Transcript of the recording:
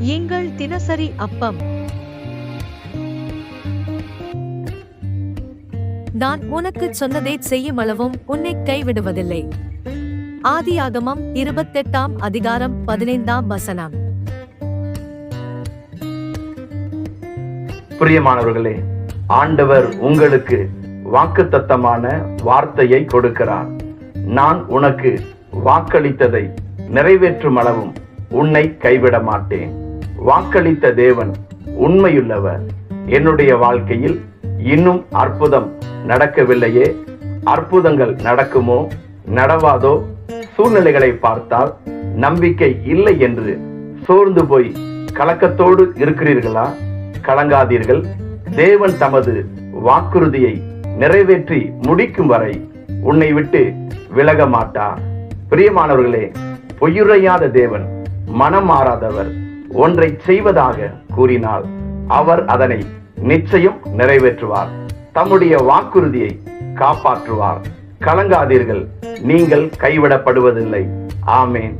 எங்கள் தினசரி அப்பம். நான் உனக்கு சொன்னதை செய்யும் அளவும் உன்னை கைவிடுவதில்லை. ஆதியாகமம் இருபத்தெட்டாம் அதிகாரம் பதினைந்தாம் வசனம். பிரியமானவர்களே ஆண்டவர் உங்களுக்கு வாக்குத்தத்தமான வார்த்தையை கொடுக்கிறார். நான் உனக்கு வாக்களித்ததை நிறைவேற்றும் அளவும் உன்னை கைவிட மாட்டேன் வாக்களித்த தேவன் உண்மையுள்ளவர். என்னுடைய வாழ்க்கையில் இன்னும் அற்புதம் நடக்கவில்லையே. அற்புதங்கள் நடக்குமோ? நடவாதோ? சூழ்நிலைகளை பார்த்தால் நம்பிக்கை இல்லை என்று சோர்ந்து போய் கலக்கத்தோடு இருக்கிறீர்களா? கலங்காதீர்கள். தேவன் தமது வாக்குறுதியை நிறைவேற்றி முடிக்கும் வரை உன்னை விட்டு விலக மாட்டார் பிரியமானவர்களே பொய்யுரையாத தேவன் மனம் மாறாதவர். ஒன்றை செய்வதாக கூறினால் அவர் அதனை நிச்சயம் நிறைவேற்றுவார். தம்முடைய வாக்குறுதியை காப்பாற்றுவார். கலங்காதீர்கள். நீங்கள் கைவிடப்படுவதில்லை. ஆமேன்.